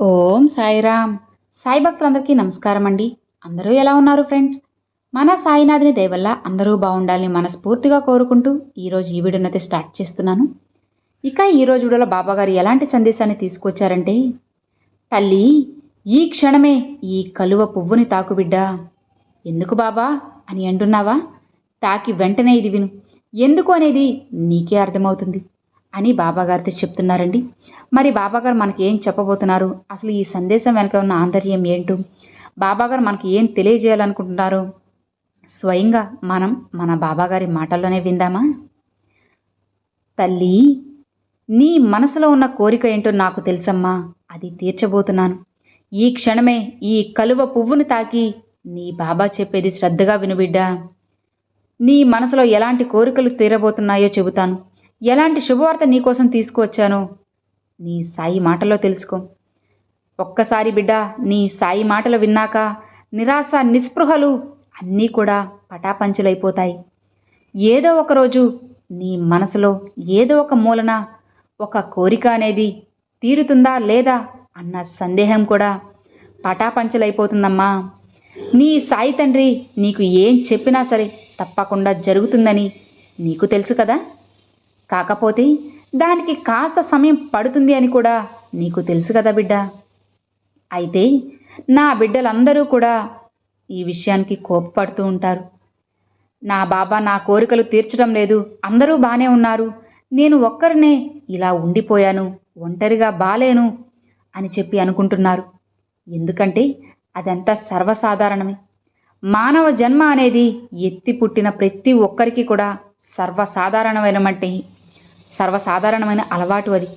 ఓం సాయిరామ్. సాయి భక్తులందరికీ నమస్కారం అండి అందరూ ఎలా ఉన్నారు ఫ్రెండ్స్? మన సాయినాథుని దయవల్ల అందరూ బాగుండాలని మనస్ఫూర్తిగా కోరుకుంటూ ఈరోజు ఈ వీడియోనైతే స్టార్ట్ చేస్తున్నాను. ఇక ఈరోజు వీడియోలో బాబాగారు ఎలాంటి సందేశాన్ని తీసుకొచ్చారంటే తల్లి ఈ క్షణమే ఈ కలువ పువ్వుని తాకు బిడ్డా. ఎందుకు బాబా? అని అంటున్నావా? తాకి వెంటనే ఇది విను. ఎందుకు అనేది నీకే అర్థమవుతుంది. అని బాబాగారితో చెప్తున్నారండి. మరి బాబాగారు మనకి ఏం చెప్పబోతున్నారు? అసలు ఈ సందేశం వెనక ఉన్న ఆంతర్యం ఏంటో? బాబాగారు మనకి ఏం తెలియజేయాలనుకుంటున్నారు? స్వయంగా మనం మన బాబాగారి మాటల్లోనే విందామా? తల్లి నీ మనసులో ఉన్న కోరిక ఏంటో నాకు తెలుసమ్మా. అది తీర్చబోతున్నాను. ఈ క్షణమే ఈ కలువ పువ్వును తాకి నీ బాబా చెప్పేది శ్రద్ధగా వినుబిడ్డా నీ మనసులో ఎలాంటి కోరికలు తీరబోతున్నాయో చెబుతాను. ఎలాంటి శుభవార్త నీకోసం తీసుకువచ్చాను? నీ సాయి మాటలో తెలుసుకో. ఒక్కసారి బిడ్డ నీ సాయి మాటలు విన్నాక నిరాశ నిస్పృహలు అన్నీ కూడా పటాపంచలైపోతాయి. ఏదో ఒకరోజు నీ మనసులో ఏదో ఒక మూలన ఒక కోరిక అనేది తీరుతుందా లేదా అన్న సందేహం కూడా పటాపంచలైపోతుందమ్మా. నీ సాయి తండ్రి నీకు ఏం చెప్పినా సరే తప్పకుండా జరుగుతుందని నీకు తెలుసు కదా? కాకపోతే దానికి కాస్త సమయం పడుతుంది అని కూడా నీకు తెలుసు కదా బిడ్డ. అయితే నా బిడ్డలందరూ కూడా ఈ విషయానికి కోప్పడుతూ ఉంటారు. నా బాబా నా కోరికలు తీర్చడం లేదు. అందరూ బాగానే ఉన్నారు. నేను ఒక్కరినే ఇలా ఉండిపోయాను. ఒంటరిగా బాలేను అని చెప్పి అనుకుంటున్నారు. ఎందుకంటే అదంతా సర్వసాధారణమే. మానవ జన్మ అనేది ఎత్తి పుట్టిన ప్రతి ఒక్కరికి కూడా సర్వసాధారణమైనమంటే సర్వసాధారణమైన అలవాటు అది.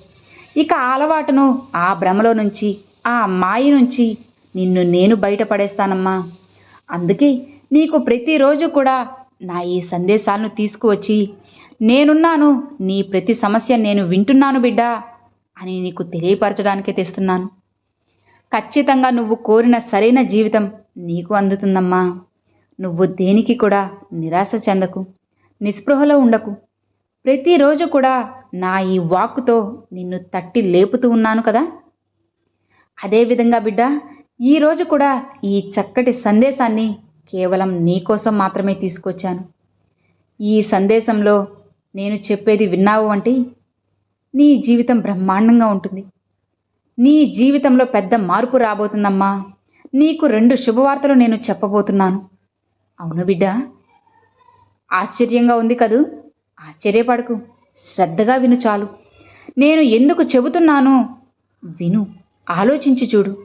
ఇక ఆ అలవాటును ఆ భ్రమలో నుంచి ఆ మాయ నుంచి నిన్ను నేను బయటపడేస్తానమ్మా. అందుకే నీకు ప్రతిరోజు కూడా నా ఈ సందేశాలను తీసుకువచ్చి నేనున్నాను నీ ప్రతి సమస్య నేను వింటున్నాను బిడ్డా అని నీకు తెలియపరచడానికే తెస్తున్నాను. ఖచ్చితంగా నువ్వు కోరిన సరైన జీవితం నీకు అందుతుందమ్మా. నువ్వు దేనికి కూడా నిరాశ చెందకు నిస్పృహలో ఉండకు. ప్రతిరోజు కూడా నా ఈ వాక్కుతో నిన్ను తట్టి లేపుతూ ఉన్నాను కదా? అదేవిధంగా బిడ్డ ఈరోజు కూడా ఈ చక్కటి సందేశాన్ని కేవలం నీకోసం మాత్రమే తీసుకొచ్చాను. ఈ సందేశంలో నేను చెప్పేది విన్నావు అంటే నీ జీవితం బ్రహ్మాండంగా ఉంటుంది. నీ జీవితంలో పెద్ద మార్పు రాబోతుందమ్మా. నీకు రెండు శుభవార్తలు నేను చెప్పబోతున్నాను. అవును బిడ్డ ఆశ్చర్యంగా ఉంది కదూ? ఆశ్చర్యపడకు. శ్రద్ధగా విను చాలు. నేను ఎందుకు చెబుతున్నానో విను. ఆలోచించి చూడు.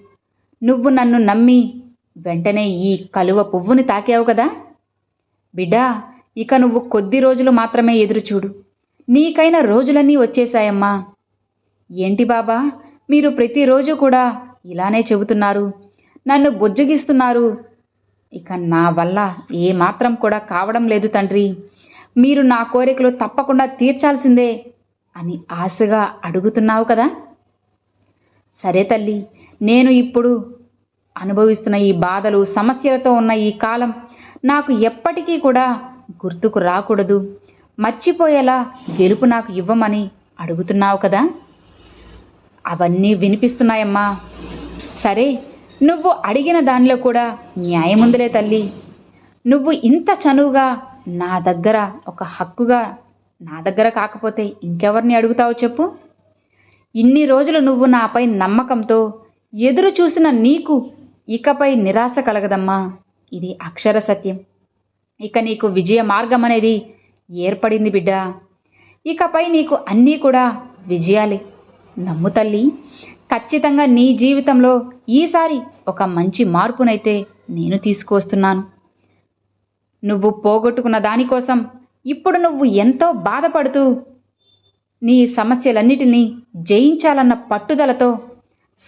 నువ్వు నన్ను నమ్మి వెంటనే ఈ కలువ పువ్వుని తాకావు కదా? బిడ్డా ఇక నువ్వు కొద్ది రోజులు మాత్రమే ఎదురు చూడు. నీకైన రోజులన్నీ వచ్చేశాయమ్మా. ఏంటి బాబా మీరు ప్రతిరోజు కూడా ఇలానే చెబుతున్నారు. నన్ను బుజ్జగిస్తున్నారు. ఇక నా వల్ల ఏ మాత్రం కూడా కావడం లేదు తండ్రి. మీరు నా కోరికలు తప్పకుండా తీర్చాల్సిందే అని ఆశగా అడుగుతున్నావు కదా? సరే తల్లి నేను ఇప్పుడు అనుభవిస్తున్న ఈ బాధలు సమస్యలతో ఉన్న ఈ కాలం నాకు ఎప్పటికీ కూడా గుర్తుకు రాకూడదు. మర్చిపోయేలా గెలుపు నాకు ఇవ్వమని అడుగుతున్నావు కదా? అవన్నీ వినిపిస్తున్నాయమ్మా. సరే నువ్వు అడిగిన దానిలో కూడా న్యాయముందులే తల్లి. నువ్వు ఇంత చనువుగా నా దగ్గర ఒక హక్కుగా నా దగ్గర కాకపోతే ఇంకెవరిని అడుగుతావు చెప్పు? ఇన్ని రోజులు నువ్వు నాపై నమ్మకంతో ఎదురు చూసిన నీకు ఇకపై నిరాశ కలగదమ్మా. ఇది అక్షర సత్యం. ఇక నీకు విజయ మార్గం అనేది ఏర్పడింది బిడ్డ. ఇకపై నీకు అన్నీ కూడా విజయాలే. నమ్ము తల్లి ఖచ్చితంగా నీ జీవితంలో ఈసారి ఒక మంచి మార్పునైతే నేను తీసుకువస్తున్నాను. నువ్వు పోగొట్టుకున్న దానికోసం ఇప్పుడు నువ్వు ఎంతో బాధపడుతూ నీ సమస్యలన్నిటినీ జయించాలన్న పట్టుదలతో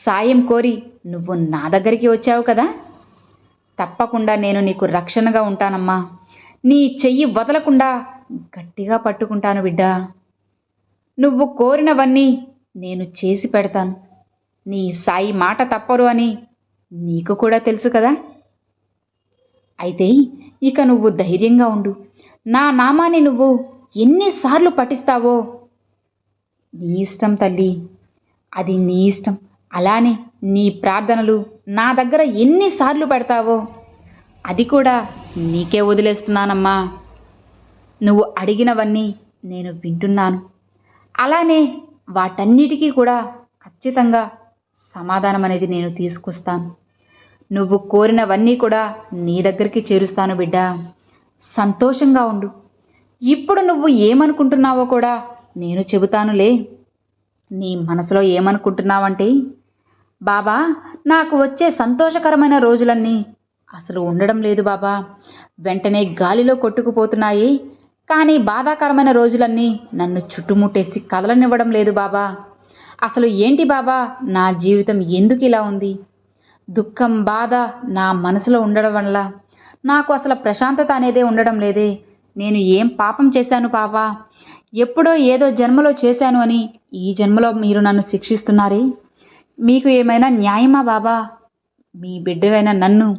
సాయం కోరి నువ్వు నా దగ్గరికి వచ్చావు కదా? తప్పకుండా నేను నీకు రక్షణగా ఉంటానమ్మా. నీ చెయ్యి వదలకుండా గట్టిగా పట్టుకుంటాను బిడ్డా. నువ్వు కోరినవన్నీ నేను చేసి పెడతాను. నీ సాయి మాట తప్పరు అని నీకు కూడా తెలుసు కదా? అయితే ఇక నువ్వు ధైర్యంగా ఉండు. నా నామాన్ని నువ్వు ఎన్నిసార్లు పఠిస్తావో? నీ ఇష్టం తల్లి. అది నీ ఇష్టం. అలానే నీ ప్రార్థనలు నా దగ్గర ఎన్నిసార్లు పెడతావో? అది కూడా నీకే వదిలేస్తున్నానమ్మా. నువ్వు అడిగినవన్నీ నేను వింటున్నాను. అలానే వాటన్నిటికీ కూడా ఖచ్చితంగా సమాధానం అనేది నేను తీసుకొస్తాను. నువ్వు కోరినవన్నీ కూడా నీ దగ్గరికి చేరుస్తాను బిడ్డా. సంతోషంగా ఉండు. ఇప్పుడు నువ్వు ఏమనుకుంటున్నావో కూడా నేను చెబుతానులే. నీ మనసులో ఏమనుకుంటున్నావంటే బాబా నాకు వచ్చే సంతోషకరమైన రోజులన్నీ అసలు ఉండడం లేదు బాబా. వెంటనే గాలిలో కొట్టుకుపోతున్నాయి. కానీ బాధాకరమైన రోజులన్నీ నన్ను చుట్టుముట్టేసి కదలనివ్వడం లేదు బాబా. అసలు ఏంటి బాబా? నా జీవితం ఎందుకు ఇలా ఉంది? దుఃఖం బాధ నా మనసులో ఉండడం వల్ల. నాకు అసలు ప్రశాంతత అనేదే ఉండడం లేదే. నేను ఏం పాపం చేశాను పాపా? ఎప్పుడో ఏదో జన్మలో చేశాను అని ఈ జన్మలో మీరు నన్ను శిక్షిస్తున్నారే? మీకు ఏమైనా న్యాయమా బాబా? మీ బిడ్డవైన నన్ను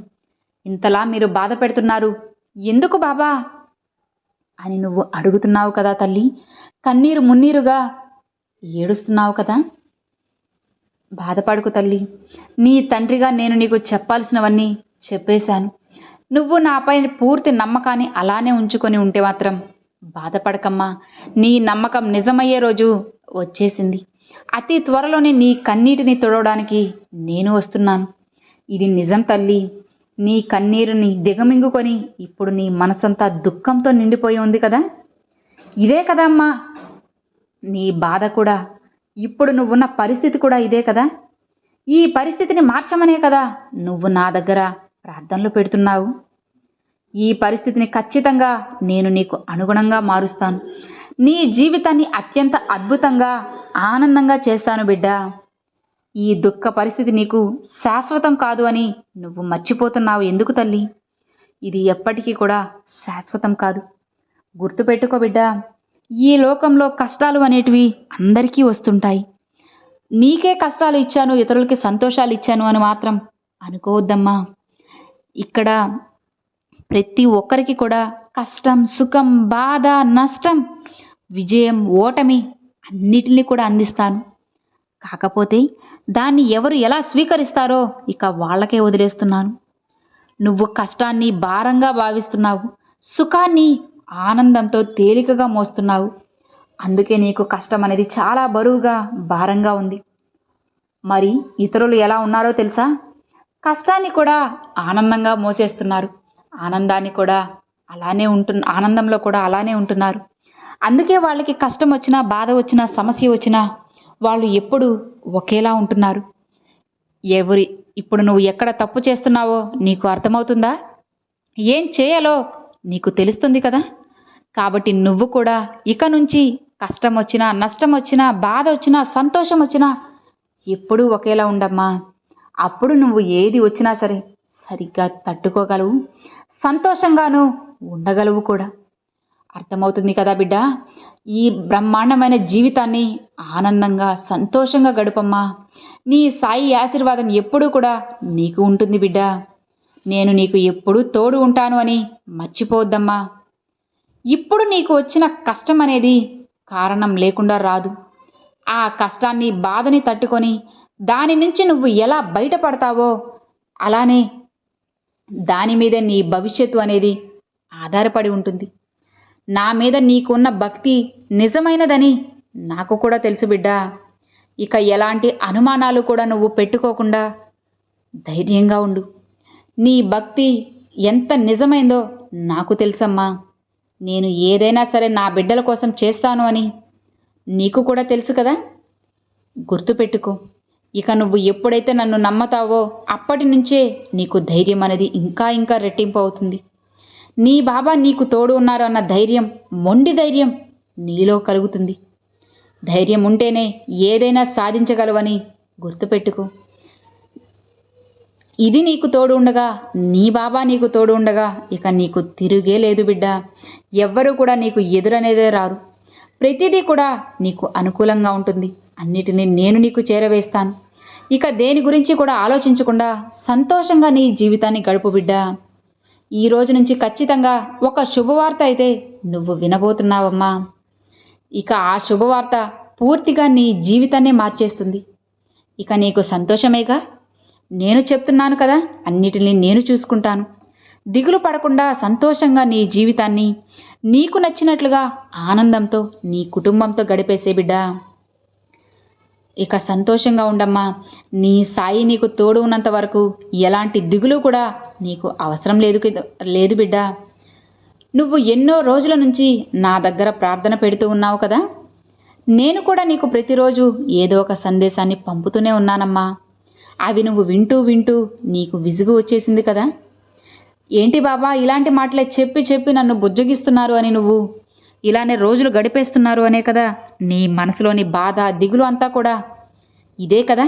ఇంతలా మీరు బాధ పెడుతున్నారు. ఎందుకు బాబా? అని నువ్వు అడుగుతున్నావు కదా తల్లి. కన్నీరు మున్నీరుగా ఏడుస్తున్నావు కదా? బాధపడుకు తల్లి. నీ తండ్రిగా నేను నీకు చెప్పాల్సినవన్నీ చెప్పేశాను. నువ్వు నాపై పూర్తి నమ్మకాన్ని అలానే ఉంచుకొని ఉంటే మాత్రం బాధపడకమ్మా. నీ నమ్మకం నిజమయ్యే రోజు వచ్చేసింది. అతి త్వరలోనే నీ కన్నీటిని తొడవడానికి నేను వస్తున్నాను. ఇది నిజం తల్లి. నీ కన్నీరుని దిగమింగుకొని ఇప్పుడు నీ మనసంతా దుఃఖంతో నిండిపోయి ఉంది కదా? ఇదే కదమ్మా నీ బాధ కూడా ఇప్పుడు నువ్వున్న పరిస్థితి కూడా ఇదే కదా? ఈ పరిస్థితిని మార్చమనే కదా నువ్వు నా దగ్గర ప్రార్థనలు పెడుతున్నావు? ఈ పరిస్థితిని ఖచ్చితంగా నేను నీకు అనుగుణంగా మారుస్తాను. నీ జీవితాన్ని అత్యంత అద్భుతంగా ఆనందంగా చేస్తాను బిడ్డ. ఈ దుఃఖ పరిస్థితి నీకు శాశ్వతం కాదు అని నువ్వు మర్చిపోతున్నావు ఎందుకు తల్లి? ఇది ఎప్పటికీ కూడా శాశ్వతం కాదు. గుర్తుపెట్టుకో బిడ్డా. ఈ లోకంలో కష్టాలు అనేటివి అందరికీ వస్తుంటాయి. నీకే కష్టాలు ఇచ్చాను ఇతరులకి సంతోషాలు ఇచ్చాను అని మాత్రం అనుకోవద్దమ్మా. ఇక్కడ ప్రతి ఒక్కరికి కూడా కష్టం సుఖం బాధ నష్టం విజయం ఓటమి అన్నిటినీ కూడా అందిస్తాను. కాకపోతే దాన్ని ఎవరు ఎలా స్వీకరిస్తారో ఇక వాళ్ళకే వదిలేస్తున్నాను. నువ్వు కష్టాన్ని భారంగా భావిస్తున్నావు సుఖాన్ని ఆనందంతో తేలికగా మోస్తున్నావు. అందుకే నీకు కష్టం అనేది చాలా బరువుగా భారంగా ఉంది. మరి ఇతరులు ఎలా ఉన్నారో తెలుసా? కష్టాన్ని కూడా ఆనందంగా మోసేస్తున్నారు. ఆనందాన్ని కూడా అలానే ఉంటు ఆనందంలో కూడా అలానే ఉంటున్నారు. అందుకే వాళ్ళకి కష్టం వచ్చినా బాధ వచ్చినా సమస్య వచ్చినా వాళ్ళు ఎప్పుడు ఒకేలా ఉంటున్నారు. ఎవరి ఇప్పుడు నువ్వు ఎక్కడ తప్పు చేస్తున్నావో నీకు అర్థమవుతుందా? ఏం చేయాలో నీకు తెలుస్తుంది కదా? కాబట్టి నువ్వు కూడా ఇక నుంచి కష్టం వచ్చినా నష్టం వచ్చినా బాధ వచ్చినా సంతోషం వచ్చినా ఎప్పుడూ ఒకేలా ఉండమ్మా. అప్పుడు నువ్వు ఏది వచ్చినా సరే సరిగ్గా తట్టుకోగలవు. సంతోషంగాను ఉండగలవు కూడా. అర్థమవుతుంది కదా బిడ్డ? ఈ బ్రహ్మాండమైన జీవితాన్ని ఆనందంగా సంతోషంగా గడుపమ్మా. నీ సాయి ఆశీర్వాదం ఎప్పుడూ కూడా నీకు ఉంటుంది బిడ్డ. నేను నీకు ఎప్పుడూ తోడు ఉంటాను అని మర్చిపోవద్దమ్మా. ఇప్పుడు నీకు వచ్చిన కష్టం అనేది కారణం లేకుండా రాదు. ఆ కష్టాన్ని బాధని తట్టుకొని దాని నుంచి నువ్వు ఎలా బయటపడతావో అలానే దాని మీద నీ భవిష్యత్తు అనేది ఆధారపడి ఉంటుంది. నా మీద నీకున్న భక్తి నిజమైనదని నాకు కూడా తెలుసు బిడ్డ. ఇక ఎలాంటి అనుమానాలు కూడా నువ్వు పెట్టుకోకుండా ధైర్యంగా ఉండు. నీ భక్తి ఎంత నిజమైందో నాకు తెలుసమ్మా. నేను ఏదైనా సరే నా బిడ్డల కోసం చేస్తాను అని నీకు కూడా తెలుసు కదా? గుర్తుపెట్టుకో ఇక నువ్వు ఎప్పుడైతే నన్ను నమ్మతావో అప్పటి నుంచే నీకు ధైర్యం అనేది ఇంకా ఇంకా రెట్టింపు అవుతుంది. నీ బాబా నీకు తోడు ఉన్నారు అన్న ధైర్యం మొండి ధైర్యం నీలో కలుగుతుంది. ధైర్యం ఉంటేనే ఏదైనా సాధించగలవని గుర్తుపెట్టుకో. ఇది నీకు తోడు ఉండగా నీ బాబా నీకు తోడు ఉండగా ఇక నీకు తిరిగే లేదు బిడ్డ. ఎవ్వరూ కూడా నీకు ఎదురనేదే రారు. ప్రతిదీ కూడా నీకు అనుకూలంగా ఉంటుంది. అన్నిటినీ నేను నీకు చేరవేస్తాను. ఇక దేని గురించి కూడా ఆలోచించకుండా సంతోషంగా నీ జీవితాన్ని గడుపు బిడ్డ. ఈ రోజు నుంచి ఖచ్చితంగా ఒక శుభవార్త అయితే నువ్వు వినబోతున్నావమ్మా. ఇక ఆ శుభవార్త పూర్తిగా నీ జీవితాన్నే మార్చేస్తుంది. ఇక నీకు సంతోషమేగా? నేను చెప్తున్నాను కదా అన్నిటినీ నేను చూసుకుంటాను. దిగులు పడకుండా సంతోషంగా నీ జీవితాన్ని నీకు నచ్చినట్లుగా ఆనందంతో నీ కుటుంబంతో గడిపేసే బిడ్డ. ఇక సంతోషంగా ఉండమ్మా. నీ సాయి నీకు తోడు ఉన్నంత వరకు ఎలాంటి దిగులు కూడా నీకు అవసరం లేదు లేదు బిడ్డ. నువ్వు ఎన్నో రోజుల నుంచి నా దగ్గర ప్రార్థన పెడుతూ ఉన్నావు కదా. నేను కూడా నీకు ప్రతిరోజు ఏదో ఒక సందేశాన్ని పంపుతూనే ఉన్నానమ్మా. అవి నువ్వు వింటూ వింటూ నీకు విసుగు వచ్చేసింది కదా. ఏంటి బాబా ఇలాంటి మాటలే చెప్పి చెప్పి నన్ను బుజ్జగిస్తున్నారు అని నువ్వు? ఇలానే రోజులు గడిపేస్తున్నారు అనే కదా నీ మనసులోని బాధ దిగులు అంతా కూడా? ఇదే కదా?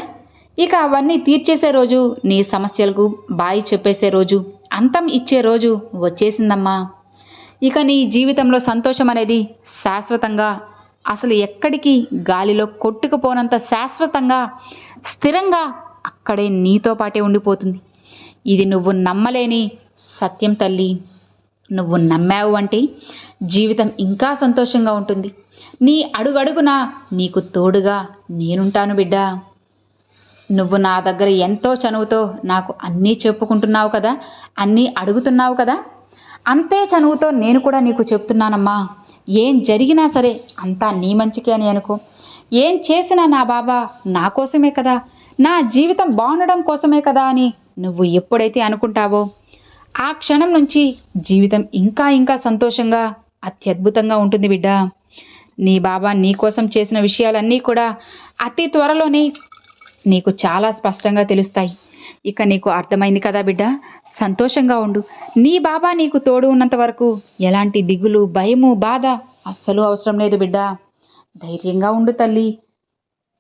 ఇక అవన్నీ తీర్చేసే రోజు నీ సమస్యలకు బాయి చెప్పేసే రోజు అంతం ఇచ్చే రోజు వచ్చేసిందమ్మా. ఇక నీ జీవితంలో సంతోషం అనేది శాశ్వతంగా అసలు ఎక్కడికి గాలిలో కొట్టుకుపోనంత శాశ్వతంగా స్థిరంగా అక్కడే నీతో పాటే ఉండిపోతుంది. ఇది నువ్వు నమ్మలేని సత్యం తల్లి. నువ్వు నమ్మావు అంటే జీవితం ఇంకా సంతోషంగా ఉంటుంది. నీ అడుగడుగున నీకు తోడుగా నేనుంటాను బిడ్డ. నువ్వు నా దగ్గర ఎంతో చనువుతో నాకు అన్నీ చెప్పుకుంటున్నావు కదా అన్నీ అడుగుతున్నావు కదా. అంతే చనువుతో నేను కూడా నీకు చెప్తున్నానమ్మా. ఏం జరిగినా సరే అంతా నీ మంచికే అని అనుకో. ఏం చేసినా నా బాబా నా కోసమే కదా. నా జీవితం బాగుండడం కోసమే కదా అని నువ్వు ఎప్పుడైతే అనుకుంటావో ఆ క్షణం నుంచి జీవితం ఇంకా ఇంకా సంతోషంగా అత్యద్భుతంగా ఉంటుంది బిడ్డ. నీ బాబా నీ కోసం చేసిన విషయాలన్నీ కూడా అతి త్వరలోనే నీకు చాలా స్పష్టంగా తెలుస్తాయి. ఇక నీకు అర్థమైంది కదా బిడ్డ? సంతోషంగా ఉండు. నీ బాబా నీకు తోడు ఉన్నంత వరకు ఎలాంటి దిగులు భయము బాధ అస్సలు అవసరం లేదు బిడ్డ. ధైర్యంగా ఉండు తల్లి.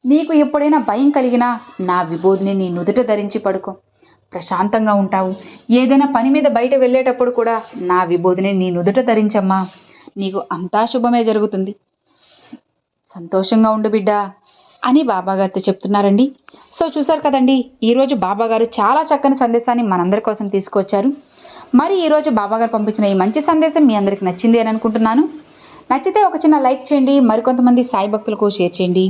నీకు ఎప్పుడైనా భయం కలిగినా నా విబోధిని నీ నుదుట ధరించి పడుకో. ప్రశాంతంగా ఉంటావు. ఏదైనా పని మీద బయట వెళ్ళేటప్పుడు కూడా నా విభూదిని నీ నుదుట ధరించమ్మా. నీకు అంతా శుభమే జరుగుతుంది. సంతోషంగా ఉండు బిడ్డ అని బాబాగారితో చెప్తున్నారండి. సో చూసారు కదండి ఈరోజు బాబాగారు చాలా చక్కని సందేశాన్ని మనందరి కోసం తీసుకొచ్చారు. మరి ఈరోజు బాబాగారు పంపించిన ఈ మంచి సందేశం మీ అందరికి నచ్చింది అని అనుకుంటున్నాను. నచ్చితే ఒక చిన్న లైక్ చేయండి మరికొంతమంది సాయి భక్తులకు షేర్ చేయండి.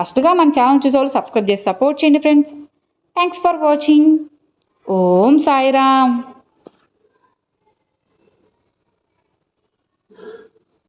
ఫస్ట్గా మన ఛానల్ చూసేవాళ్ళు సబ్స్క్రైబ్ చేసి సపోర్ట్ చేయండి friends. Thanks for watching. Om Sairam